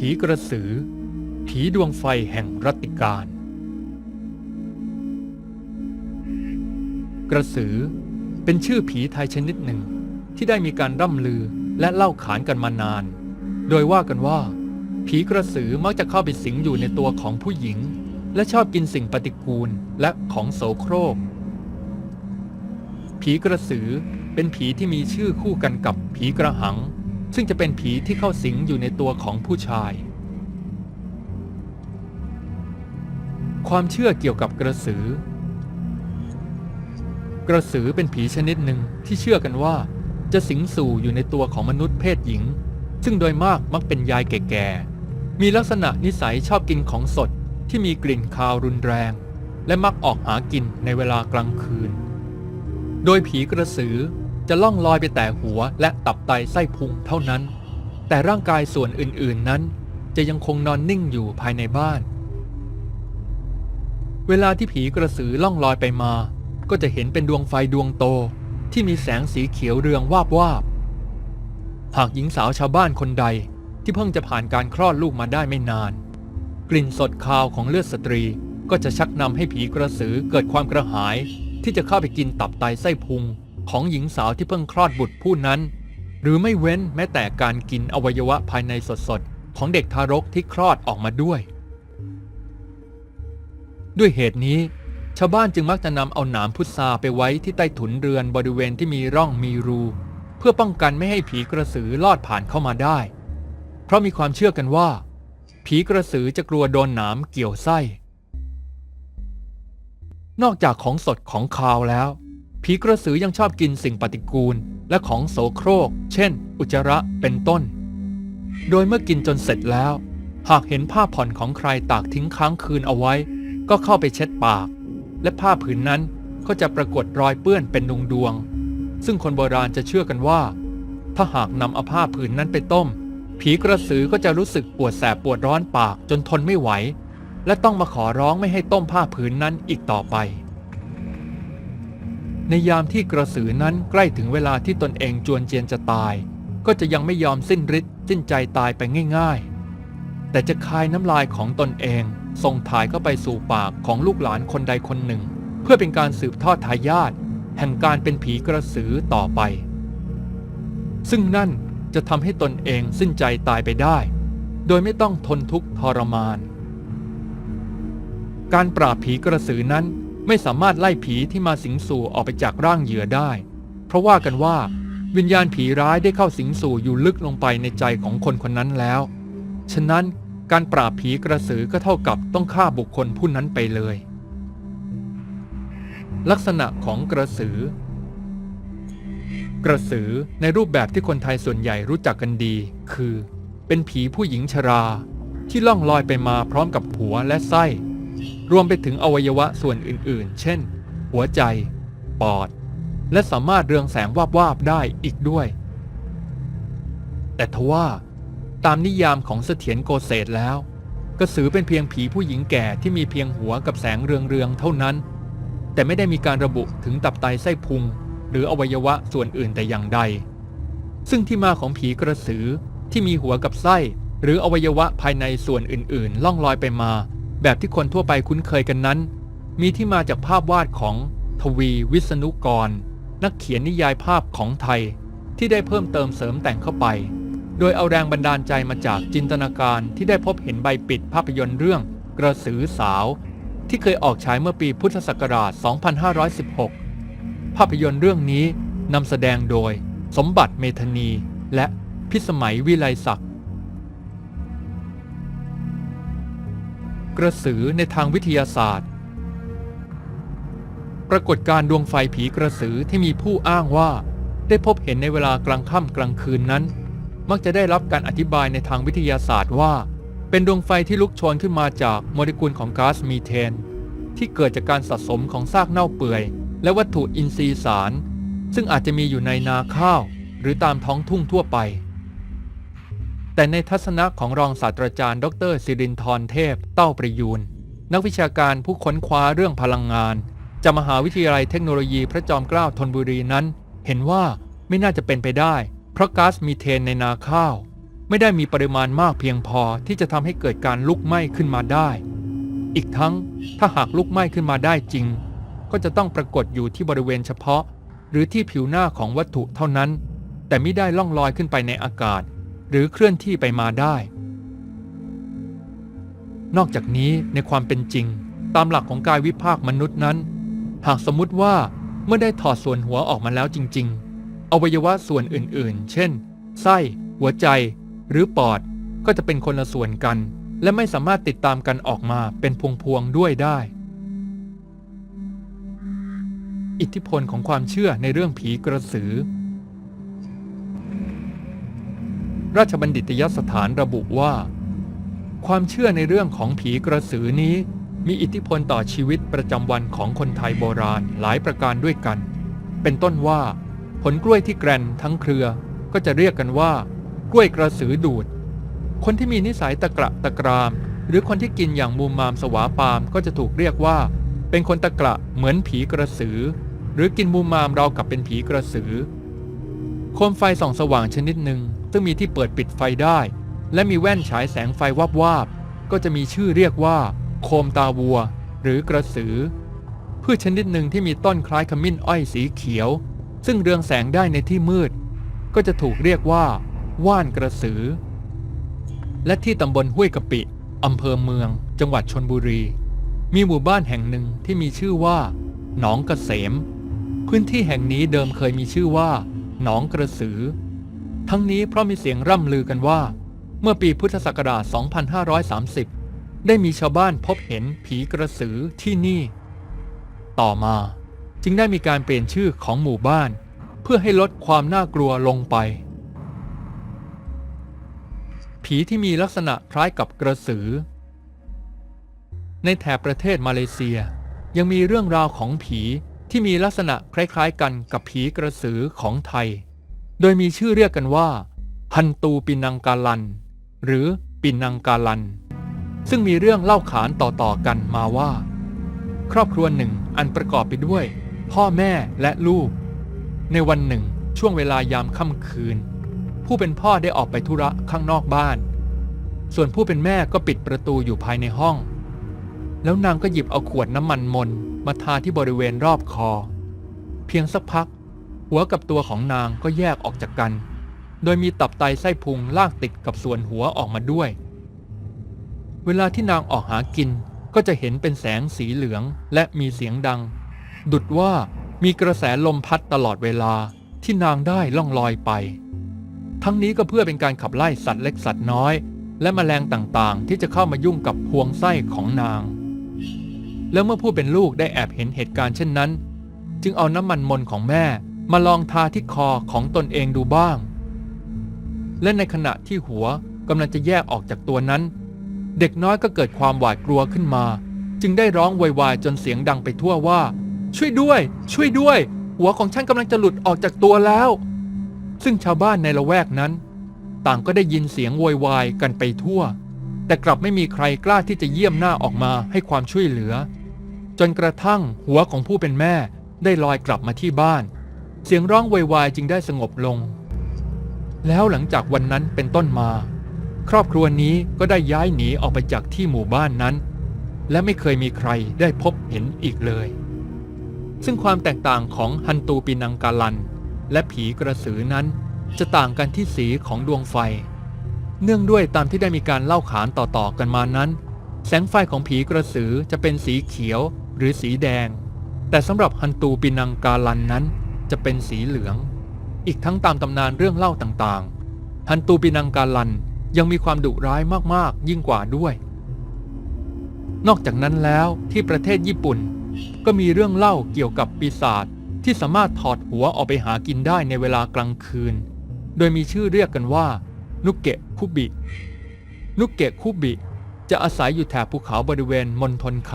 ผีกระสือ ผีดวงไฟแห่งรัติการ กระสือเป็นชื่อผีไทยชนิดหนึ่ง ที่ได้มีการร่ำลือและเล่าขานกันมานาน โดยว่ากันว่า ผีกระสือมักจะเข้าไปสิงอยู่ในตัวของผู้หญิง และชอบกินสิ่งปฏิกูลและของโสโครก ผีกระสือเป็นผีที่มีชื่อคู่กันกับผีกระหัง ซึ่งจะเป็นผีที่เข้าสิงอยู่ในตัวของผู้ชาย ความเชื่อเกี่ยวกับกระสือ กระสือเป็นผีชนิดหนึ่งที่เชื่อกันว่า จะสิงสู่อยู่ในตัวของมนุษย์เพศหญิง ซึ่งโดยมากมักเป็นยายแก่ๆ มีลักษณะนิสัยชอบกินของสดที่มีกลิ่นคาวรุนแรง และมักออกหากินในเวลากลางคืน โดยผีกระสือ จะล่องลอยไปแต่หัวและตับไตไส้พุงเท่านั้น แต่ร่างกายส่วนอื่นๆนั้น จะยังคงนอนนิ่งอยู่ภายในบ้าน เวลาที่ผีกระสือล่องลอยไปมา ก็จะเห็นเป็นดวงไฟดวงโต ที่มีแสงสีเขียวเรืองวาบวาบหากหญิงสาวชาวบ้านคนใดที่เพิ่งจะผ่านการคลอดลูกมาได้ไม่นาน กลิ่นสดคาวของเลือดสตรีก็จะชักนำให้ผีกระสือเกิดความกระหาย ที่จะเข้าไปกินตับไตไส้พุง ของหญิงสาวที่เพิ่งคลอดบุตรผู้นั้น หรือไม่เว้นแม้แต่การกินอวัยวะภายในสดๆ ของเด็กทารกที่คลอดออกมาด้วย ด้วยเหตุนี้ ชาวบ้านจึงมักจะนำเอาหนามพุทราไปไว้ที่ใต้ถุนเรือนบริเวณที่มีร่องมีรู เพื่อป้องกันไม่ให้ผีกระสือลอดผ่านเข้ามาได้ เพราะมีความเชื่อกันว่า ผีกระสือจะกลัวโดนหนามเกี่ยวไส้นอกจากของสดของคาวแล้ว ผีกระสือยังชอบกินสิ่งปฏิกูล และของโสโครก เช่น อุจจาระเป็นต้น โดยเมื่อกินจนเสร็จแล้ว หากเห็นผ้าผ่อนของใครตากทิ้งค้างคืนเอาไว้ ก็เข้าไปเช็ดปาก และผ้าผืนนั้นก็จะปรากฏรอยเปื้อนเป็นดวงดวง ซึ่งคนโบราณจะเชื่อกันว่า ถ้าหากนำเอาผ้าผืนนั้นไปต้ม ผีกระสือก็จะรู้สึกปวดแสบปวดร้อนปากจนทนไม่ไหว และต้องมาขอร้องไม่ให้ต้มผ้าผืนนั้นอีกต่อไป ในยามที่กระสือนั้นใกล้ถึงเวลาที่ตนเองจวนเจียนจะตาย ก็จะยังไม่ยอมสิ้นฤทธิ์สิ้นใจตายไปง่ายๆ แต่จะคายน้ำลายของตนเองส่งถ่ายเข้าไปสู่ปากของลูกหลานคนใดคนหนึ่ง เพื่อเป็นการสืบทอดทายาทแห่งการเป็นผีกระสือต่อไป ซึ่งนั่นจะทำให้ตนเองสิ้นใจตายไปได้ โดยไม่ต้องทนทุกข์ทรมาน การปราบผีกระสือนั้น ไม่สามารถไล่ผีที่มาสิงสู่ออกไปจากร่างเหยื่อได้ เพราะว่ากันว่าวิญญาณผีร้ายได้เข้าสิงสู่อยู่ลึกลงไปในใจของคนคนนั้นแล้ว ฉะนั้นการปราบผีกระสือก็เท่ากับต้องฆ่าบุคคลผู้นั้นไปเลย ลักษณะของกระสือ กระสือในรูปแบบที่คนไทยส่วนใหญ่รู้จักกันดี คือ เป็นผีผู้หญิงชรา ที่ล่องลอยไปมาพร้อมกับหัวและไส้ รวมไปถึงอวัยวะส่วนอื่นๆ เช่น หัวใจ ปอด และสามารถเรืองแสงวาบๆได้อีกด้วย แต่ทว่าตามนิยามของเสถียรโกเศษแล้ว กระสือเป็นเพียงผีผู้หญิงแก่ที่มีเพียงหัวกับแสงเรืองๆเท่านั้น แต่ไม่ได้มีการระบุถึงตับไตไส้พุง หรืออวัยวะส่วนอื่นแต่อย่างใด ซึ่งที่มาของผีกระสือที่มีหัวกับไส้ หรืออวัยวะภายในส่วนอื่นๆ ล่องลอยไปมา แบบที่คนทั่วไปคุ้นเคยกันนั้น มีที่มาจากภาพวาดของทวีวิษณุกร นักเขียนนิยายภาพของไทย ที่ได้เพิ่มเติมเสริมแต่งเข้าไป โดยเอาแรงบันดาลใจมาจากจินตนาการที่ได้พบเห็นใบปิดภาพยนตร์เรื่องกระสือสาว ที่เคยออกฉายเมื่อปีพุทธศักราช 2516 ภาพยนตร์เรื่องนี้นำแสดงโดย สมบัติเมธนีและพิสมัยวิไลศักดิ์ กระสือในทางวิทยาศาสตร์ ปรากฏการดวงไฟผีกระสือที่มีผู้อ้างว่า ได้พบเห็นในเวลากลางค่ำกลางคืนนั้น มักจะได้รับการอธิบายในทางวิทยาศาสตร์ว่า เป็นดวงไฟที่ลุกโชนขึ้นมาจากโมเลกุลของก๊าซมีเทน ที่เกิดจากการสะสมของซากเน่าเปื่อย และวัตถุอินทรีย์สาร ซึ่งอาจจะมีอยู่ในนาข้าว หรือตามท้องทุ่งทั่วไป แต่ในทัศนะของรองศาสตราจารย์ ดรสิรินทรเทพ เต้าประยูน นักวิชาการผู้ค้นคว้าเรื่องพลังงานจากมหาวิทยาลัยเทคโนโลยีพระจอมเกล้าธนบุรีนั้น เห็นว่าไม่น่าจะเป็นไปได้ เพราะก๊าซมีเทนในนาข้าว ไม่ได้มีปริมาณมากเพียงพอที่จะทำให้เกิดการลุกไหม้ขึ้นมาได้ อีกทั้งถ้าหากลุกไหม้ขึ้นมาได้จริง ก็จะต้องปรากฏอยู่ที่บริเวณเฉพาะ หรือที่ผิวหน้าของวัตถุเท่านั้น แต่ไม่ได้ล่องลอยขึ้นไปในอากาศ หรือเคลื่อนที่ไปมาได้ นอกจากนี้ในความเป็นจริง ตามหลักของกายวิภาคมนุษย์นั้น หากสมมุติว่าเมื่อได้ถอดส่วนหัวออกมาแล้วจริง ๆ อวัยวะส่วนอื่นๆ เช่น ไส้ หัวใจ หรือปอดก็จะเป็นคนละส่วนกัน และไม่สามารถติดตามกันออกมาเป็นพวงๆด้วยได้ อิทธิพลของความเชื่อในเรื่องผีกระสือ ราชบัณฑิตยสถานระบุว่า ความเชื่อในเรื่องของผีกระสือนี้ มีอิทธิพลต่อชีวิตประจำวันของคนไทยโบราณหลายประการด้วยกัน เป็นต้นว่า ผลกล้วยที่แกรนทั้งเครือ ก็จะเรียกกันว่า กล้วยกระสือดูด คนที่มีนิสัยตะกระตะกราม หรือคนที่กินอย่างมูมมามสวาปามก็จะถูกเรียกว่า เป็นคนตะกระเหมือนผีกระสือ หรือกินมูมมามเรากับเป็นผีกระสือโคมไฟส่องสว่างชนิดหนึ่ง ซึ่งมีที่เปิดปิดไฟได้ และมีแว่นฉายแสงไฟวับวาบๆก็จะมีชื่อเรียกว่า โคมตาวัว หรือกระสือพืชชนิดหนึ่งที่มีต้นคล้ายขมิ้นอ้อยสีเขียว ซึ่งเรืองแสงได้ในที่มืด ก็จะถูกเรียกว่า ว่านกระสือ และที่ตำบลห้วยกะปิอำเภอเมือง จังหวัดชนบุรี มีหมู่บ้านแห่งหนึ่งที่มีชื่อว่า หนองกเกษมพื้นที่แห่งนี้เดิมเคยมีชื่อว่า หนองกระสือ ทั้งนี้เพราะมีเสียงร่ำลือกันว่า เมื่อปีพุทธศักราช 2530 ได้มีชาวบ้านพบเห็นผีกระสือที่นี่ ต่อมาจึงได้มีการเปลี่ยนชื่อของหมู่บ้าน เพื่อให้ลดความน่ากลัวลงไป ผีที่มีลักษณะคล้ายกับกระสือ ในแถบประเทศมาเลเซีย ยังมีเรื่องราวของผีที่มีลักษณะคล้ายๆกันกับผีกระสือของไทย โดยมีชื่อเรียกกันว่าฮันตูปินังกาลัน หรือปินังกาลัน ซึ่งมีเรื่องเล่าขานต่อๆกันมาว่า ครอบครัวหนึ่งอันประกอบไปด้วย พ่อแม่และลูก ในวันหนึ่งช่วงเวลายามค่ำคืน ผู้เป็นพ่อได้ออกไปธุระข้างนอกบ้าน ส่วนผู้เป็นแม่ก็ปิดประตูอยู่ภายในห้อง แล้วนางก็หยิบเอาขวดน้ำมันมนมาทาที่บริเวณรอบคอ เพียงสักพัก หัวกับตัวของนางก็แยกออกจากกัน โดยมีตับไตไส้พุงลากติดกับส่วนหัวออกมาด้วย เวลาที่นางออกหากินก็จะเห็นเป็นแสงสีเหลืองและมีเสียงดัง ดุดว่ามีกระแสลมพัดตลอดเวลาที่นางได้ล่องลอยไป ทั้งนี้ก็เพื่อเป็นการขับไล่สัตว์เล็กสัตว์น้อย และแมลงต่างๆ ที่จะเข้ามายุ่งกับพวงไส้ของนาง แล้วเมื่อผู้เป็นลูกได้แอบเห็นเหตุการณ์เช่นนั้น จึงเอาน้ำมันมนของแม่ มาลองทาที่คอของตนเองดูบ้าง และในขณะที่หัวกำลังจะแยกออกจากตัวนั้น เด็กน้อยก็เกิดความหวาดกลัวขึ้นมา จึงได้ร้องโวยวายจนเสียงดังไปทั่วว่า ช่วยด้วย ช่วยด้วย หัวของฉันกำลังจะหลุดออกจากตัวแล้ว ซึ่งชาวบ้านในละแวกนั้น ต่างก็ได้ยินเสียงโวยวายกันไปทั่ว แต่กลับไม่มีใครกล้าที่จะเยี่ยมหน้าออกมาให้ความช่วยเหลือ จนกระทั่งหัวของผู้เป็นแม่ได้ลอยกลับมาที่บ้าน เสียงร้องโวยวายจึงได้สงบลง แล้วหลังจากวันนั้นเป็นต้นมา ครอบครัวนี้ก็ได้ย้ายหนีออกไปจากที่หมู่บ้านนั้น และไม่เคยมีใครได้พบเห็นอีกเลย ซึ่งความแตกต่างของฮันตูปินังกาลัน และผีกระสือนั้น จะต่างกันที่สีของดวงไฟ เนื่องด้วยตามที่ได้มีการเล่าขานต่อๆกันมานั้น แสงไฟของผีกระสือจะเป็นสีเขียวหรือสีแดง แต่สำหรับฮันตูปินังกาลันนั้น จะเป็นสีเหลือง อีกทั้งตามตำนานเรื่องเล่าต่างๆ ฮันตูปินังกาลันยังมีความดุร้ายมากๆ ยิ่งกว่าด้วย นอกจากนั้นแล้วที่ประเทศญี่ปุ่น ก็มีเรื่องเล่าเกี่ยวกับปีศาจที่สามารถถอดหัวออกไปหากินได้ในเวลากลางคืน โดยมีชื่อเรียกกันว่า นุกเกะคุบิ นุกเกะคุบิ จะอาศัยอยู่แถบภูเขาบริเวณมณฑลไค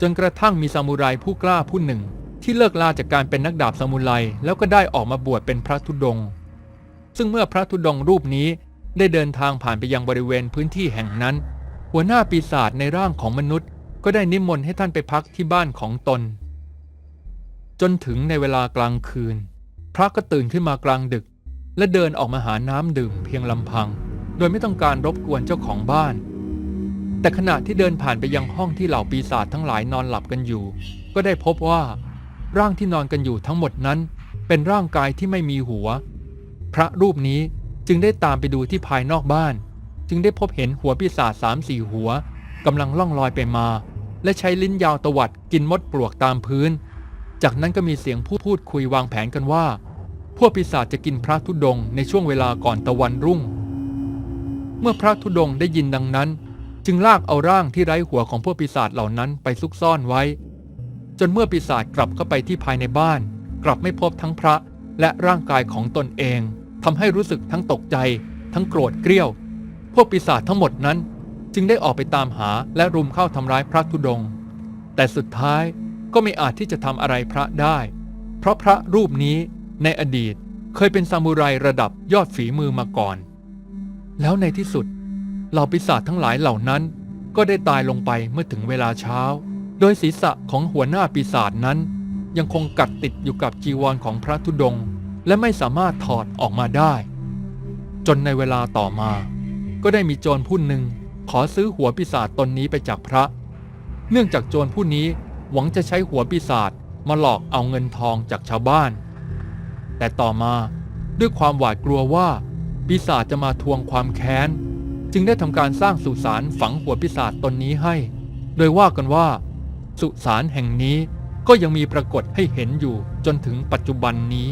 จนกระทั่งมีซามูไรผู้กล้าผู้หนึ่ง ที่เลิกลาจากการเป็นนักดาบซามูไรแล้วก็ได้ออกมาบวชเป็นพระธุดงค์ซึ่งเมื่อพระธุดงค์รูปนี้ได้เดินทางผ่านไปยังบริเวณพื้นที่แห่งนั้น หัวหน้าปีศาจในร่างของมนุษย์ ก็ได้นิมนต์ให้ท่านไปพักที่บ้านของตน จนถึงในเวลากลางคืน พระก็ตื่นขึ้นมากลางดึก และเดินออกมาหาน้ำดื่มเพียงลำพัง โดยไม่ต้องการรบกวนเจ้าของบ้าน แต่ขณะที่เดินผ่านไปยังห้องที่เหล่าปีศาจทั้งหลายนอนหลับกันอยู่ ก็ได้พบว่า ร่างที่นอนกันอยู่ทั้งหมดนั้น เป็นร่างกายที่ไม่มีหัว พระรูปนี้จึงได้ตามไปดูที่ภายนอกบ้าน จึงได้พบเห็นหัวปีศาจสามสี่หัวกำลังล่องลอยไปมา และใช้ลิ้นยาวตวัดกินมดปลวกตามพื้น จากนั้นก็มีเสียงพูดพูดคุยวางแผนกันว่า พวกปีศาจจะกินพระธุดงค์ในช่วงเวลาก่อนตะวันรุ่ง เมื่อพระธุดงค์ได้ยินดังนั้น จึงลากเอาร่างที่ไร้หัวของพวกปีศาจเหล่านั้นไปซุกซ่อนไว้ จนเมื่อปีศาจกลับเข้าไปที่ภายในบ้าน กลับไม่พบทั้งพระและร่างกายของตนเองทำให้รู้สึกทั้งตกใจ ทั้งโกรธเกรี้ยว พวกปีศาจทั้งหมดนั้น จึงได้ออกไปตามหาและรุมเข้าทำร้ายพระธุดง แต่สุดท้ายก็ไม่อาจที่จะทำอะไรพระได้ เพราะพระรูปนี้ในอดีตเคยเป็นซามูไรระดับยอดฝีมือมาก่อน แล้วในที่สุดเหล่าปีศาจทั้งหลายเหล่านั้นก็ได้ตายลงไปเมื่อถึงเวลาเช้า โดยศีรษะของหัวหน้าปีศาจนั้น ยังคงกัดติดอยู่กับจีวรของพระธุดงค์และไม่สามารถถอดออกมาได้ จนในเวลาต่อมา ก็ได้มีโจรผู้หนึ่งขอซื้อหัวปีศาจตนนี้ไปจากพระ เนื่องจากโจรผู้นี้หวังจะใช้หัวปีศาจมาหลอกเอาเงินทองจากชาวบ้าน แต่ต่อมาด้วยความหวาดกลัวว่าปีศาจจะมาทวงความแค้น จึงได้ทำการสร้างสุสานฝังหัวปีศาจตนนี้ให้ โดยว่ากันว่า สุสานแห่งนี้ก็ยังมีปรากฏให้เห็นอยู่จนถึงปัจจุบันนี้